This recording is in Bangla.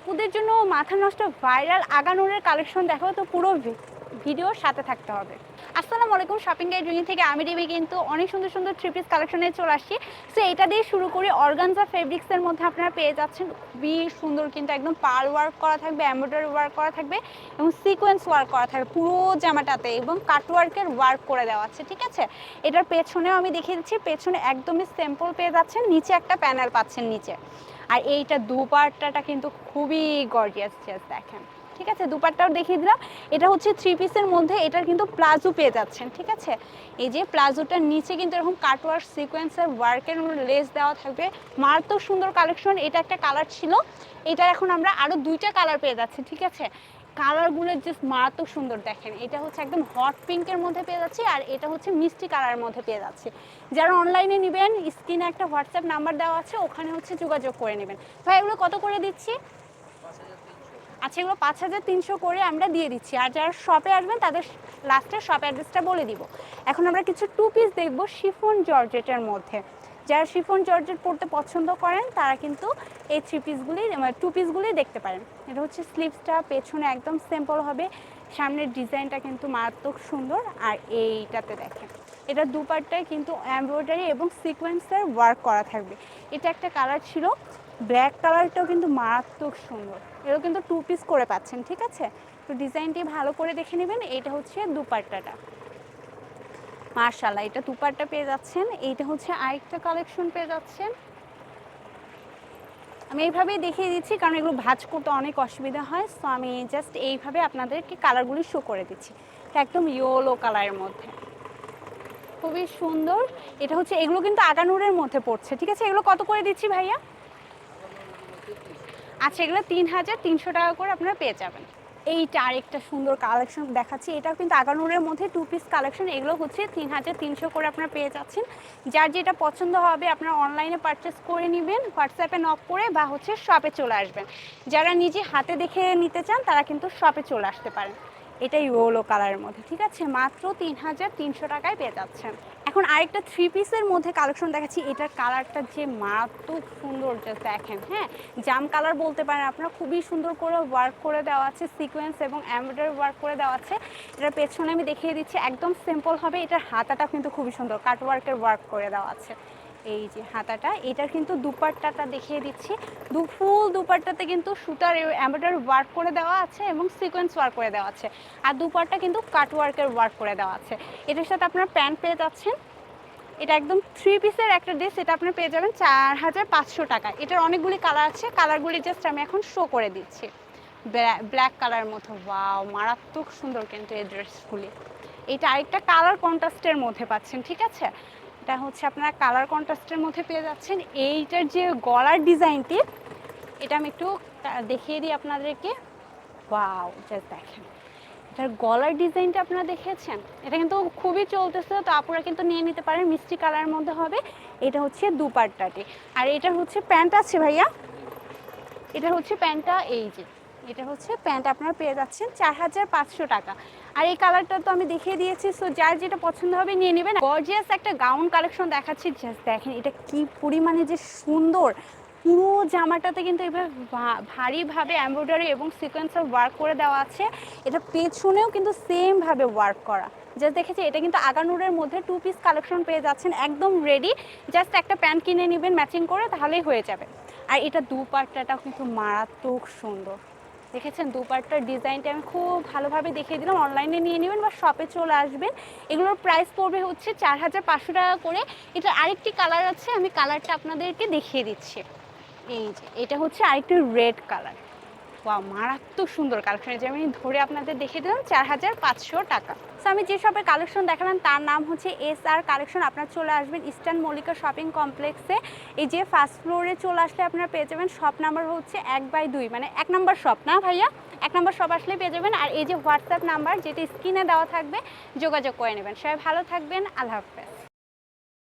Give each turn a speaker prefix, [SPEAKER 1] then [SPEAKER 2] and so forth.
[SPEAKER 1] আপুদের জন্য মাথা নষ্ট ভাইরাল আগানোরের কালেকশন দেখাবো তো পুরো ভি- ভিডিওর সাথে থাকতে হবে। আসসালামু আলাইকুম শপিং গাইড জুনি থেকে আমি রিমি কিন্তু অনেক সুন্দর সুন্দর থ্রি পিস কালেকশনে চলে আসছি। সো এটা দিয়ে শুরু করি অর্গানজা ফেব্রিক্সের মধ্যে আপনারা পেয়ে যাচ্ছেন। খুবই সুন্দর কিন্তু একদম পার ওয়ার্ক করা থাকবে এমব্রয়ডারি ওয়ার্ক করা থাকবে এবং সিকোয়েন্স ওয়ার্ক করা থাকবে। পুরো জামাটাতে এবং কাটওয়ার্কের ওয়ার্ক করে দেওয়া আছে, ঠিক আছে? এটার পেছনেও আমি দেখিয়ে দিচ্ছি, পেছনে একদমই সিম্পল পেয়ে যাচ্ছেন, নিচে একটা প্যানেল পাচ্ছেন নিচে। আর এইটা দুপাট্টাটা কিন্তু খুবই গর্জিয়াস চেস দেখেন। ঠিক আছে? দুপাট্টাও দেখিয়ে দিলাম। এটা হচ্ছে থ্রি পিসের মধ্যে এটার কিন্তু প্লাজো পেয়ে যাচ্ছেন, ঠিক আছে? এই যে প্লাজোটার নিচে কিন্তু এরকম কাটওয়ার্ক সিকোয়েন্সের ওয়ার্কের লেস দেওয়া থাকবে। মারাত্মক সুন্দর কালেকশন এটা একটা কালার ছিল। এটা এখন আমরা আরও দুইটা কালার পেয়ে যাচ্ছি, ঠিক আছে? কালারগুলো জাস্ট মারাত্মক সুন্দর দেখেন। এটা হচ্ছে একদম হট পিঙ্কের মধ্যে পেয়ে যাচ্ছি আর এটা হচ্ছে মিষ্টি কালারের মধ্যে পেয়ে যাচ্ছি। যারা অনলাইনে নেবেন, স্ক্রিনে একটা হোয়াটসঅ্যাপ নাম্বার দেওয়া আছে, ওখানে হচ্ছে যোগাযোগ করে নেবেন। ভাই, এগুলো কত করে দিচ্ছি? আচ্ছা এগুলো পাঁচ হাজার তিনশো করে আমরা দিয়ে দিচ্ছি। আর যারা শপে আসবেন, তাদের লাস্টের শপ অ্যাড্রেসটা বলে দিব। এখন আমরা কিছু টু পিস দেখব শিফন জর্জেটের মধ্যে। যারা শিফন জর্জেট পড়তে পছন্দ করেন, তারা কিন্তু এই থ্রি পিসগুলি টু পিসগুলি দেখতে পারেন। এটা হচ্ছে স্লিভসটা পেছনে একদম সিম্পল হবে। সামনের ডিজাইনটা কিন্তু মারাত্মক সুন্দর। আর এইটাতে দেখেন, এটা দুপাটটায় কিন্তু এমব্রয়ডারি এবং সিকোয়েন্সের ওয়ার্ক করা থাকবে। এটা একটা কালার ছিল ব্ল্যাক কালারটাও কিন্তু মারাত্মক সুন্দর। এটাও কিন্তু টু পিস করে পাচ্ছেন, ঠিক আছে? তো ডিজাইনটি ভালো করে দেখে নেবেন, এইটা হচ্ছে দুপাট্টাটা। মার্শাল্লাহ এটা দুপাট্টা পেয়ে যাচ্ছেন, এইটা হচ্ছে আরেকটা কালেকশন পেয়ে যাচ্ছেন। আমি এইভাবেই দেখিয়ে দিচ্ছি, কারণ এগুলো ভাজ করতে অনেক অসুবিধা হয় সো আমি জাস্ট এইভাবে আপনাদেরকে কালারগুলি শো করে দিচ্ছি একদম ইয়েলো কালারের মধ্যে। খুবই সুন্দর, এটা হচ্ছে, এগুলো কিন্তু আগানুরের মধ্যে পড়ছে, ঠিক আছে? এগুলো কত করে দিচ্ছি ভাইয়া? আচ্ছা এগুলো তিন হাজার তিনশো টাকা করে আপনারা পেয়ে যাবেন। এইটা আরেকটা সুন্দর কালেকশন দেখাচ্ছি, এটাও কিন্তু আগানুরের মধ্যে টু পিস কালেকশন এগুলো হচ্ছে তিন হাজার তিনশো করে আপনারা পেয়ে যাচ্ছেন। যার যেটা পছন্দ হবে, আপনারা অনলাইনে পারচেস করে নেবেন হোয়াটসঅ্যাপে নক করে বা হচ্ছে শপে চলে আসবেন। যারা নিজে হাতে দেখে নিতে চান, তারা কিন্তু শপে চলে আসতে পারেন। এটাই ইয়েলো কালারের মধ্যে, ঠিক আছে? মাত্র তিন হাজার তিনশো টাকায় পেয়ে যাচ্ছেন। এখন আরেকটা থ্রি পিসের মধ্যে কালেকশন দেখাচ্ছি। এটার কালারটা যে মারাত্মক সুন্দর জাস্ট দেখেন হ্যাঁ? জাম কালার বলতে পারেন আপনারা, খুবই সুন্দর করে ওয়ার্ক করে দেওয়া আছে সিকোয়েন্স এবং এমব্রয়ডারি ওয়ার্ক করে দেওয়া আছে। এটার পেছনে আমি দেখিয়ে দিচ্ছি, একদম সিম্পল হবে। এটার হাতাটা কিন্তু খুবই সুন্দর কাটওয়ার্কের ওয়ার্ক করে দেওয়া আছে। এই যে হাতাটা, এটার কিন্তু দুপাট্টাটা দেখিয়ে দিচ্ছি। দু ফুল দুপাট্টাতে কিন্তু সুতার এমব্রয়ডারি ওয়ার্ক করে দেওয়া আছে এবং সিকোয়েন্স ওয়ার্ক করে দেওয়া আছে। আর দুপাট্টা কিন্তু কাট ওয়ার্কের ওয়ার্ক করে দেওয়া আছে। এটার সাথে আপনার প্যান্ট পেয়ে যাচ্ছেন। এটা একদম থ্রি পিসের একটা ড্রেস, এটা আপনি পেয়ে যাবেন চার হাজার পাঁচশো টাকা। এটার অনেকগুলি কালার আছে। কালারগুলি জাস্ট আমি এখন শো করে দিচ্ছি। ব্ল্যাক কালার মতো। ওয়াও, মারাত্মক সুন্দর কিন্তু এই ড্রেসগুলি। এটা আরেকটা কালার কন্ট্রাস্টের মধ্যে পাচ্ছেন, ঠিক আছে? এটা হচ্ছে আপনারা কালার কন্ট্রাস্টের মধ্যে পেয়ে যাচ্ছেন। এইটার যে গলার ডিজাইনটি, এটা আমি একটু দেখিয়ে দিই আপনাদেরকে। ওয়াও জাস্ট দেখেন। এটার গলার ডিজাইনটা আপনারা দেখেছেন? এটা কিন্তু খুবই চলতেছে, তো আপনারা কিন্তু নিয়ে নিতে পারেন, মিষ্টি কালারের মধ্যে হবে। এটা হচ্ছে দুপাট্টাটি। আর এটা হচ্ছে প্যান্ট আছে ভাইয়া? এটা হচ্ছে প্যান্টটা, এই যে, এটা হচ্ছে প্যান্ট আপনারা পেয়ে যাচ্ছেন চার হাজার পাঁচশো টাকা। আর এই কালারটা তো আমি দেখিয়ে দিয়েছি সো যার যেটা পছন্দ হবে নিয়ে নেবেন। গর্জিয়াস একটা গাউন কালেকশন দেখাচ্ছি জাস্ট দেখেন, এটা কি পরিমাণে যে সুন্দর। পুরো জামাটাতে কিন্তু এভাবে ভারীভাবে এমব্রয়ডারি এবং সিকোয়েন্সের ওয়ার্ক করে দেওয়া আছে। এটা পেছনেও কিন্তু সেমভাবে ওয়ার্ক করা। জাস্ট দেখেছি, এটা কিন্তু আগানুরের মধ্যে টু পিস কালেকশন পেয়ে যাচ্ছেন, একদম রেডি জাস্ট একটা প্যান্ট কিনে নেবেন ম্যাচিং করে, তাহলেই হয়ে যাবে। আর এটা দু দুপাট্টাটাও কিন্তু মারাত্মক সুন্দর। দেখেছেন দুপারটার ডিজাইনটা আমি খুব ভালোভাবে দেখিয়ে দিলাম। অনলাইনে নিয়ে নেবেন বা শপে চলে আসবেন। এগুলোর প্রাইস পড়বে হচ্ছে চার হাজার পাঁচশো টাকা করে। এটা আরেকটি কালার আছে, আমি কালারটা আপনাদেরকে দেখিয়ে দিচ্ছি। এই যে, এটা হচ্ছে আরেকটি রেড কালার বা মারাত্মক সুন্দর কালেকশন যে, আমি ধরে আপনাদের দেখিয়ে দিলাম চার হাজার পাঁচশো টাকা। তো আমি যে শপের কালেকশন দেখালাম, তার নাম হচ্ছে এস আর কালেকশন আপনার চলে আসবেন ইস্টার্ন মল্লিকা শপিং কমপ্লেক্সে এই যে ফার্স্ট ফ্লোরে চলে আসলে আপনারা পেয়ে যাবেন শপ নাম্বার হচ্ছে এক বাই দুই। মানে এক নাম্বার শপ না ভাইয়া? এক নম্বর শপ আসলে পেয়ে যাবেন। আর এই যে হোয়াটসঅ্যাপ নাম্বার যেটা স্ক্রিনে দেওয়া থাকবে, যোগাযোগ করে নেবেন। সবাই ভালো থাকবেন। আল্লাহ হাফেজ।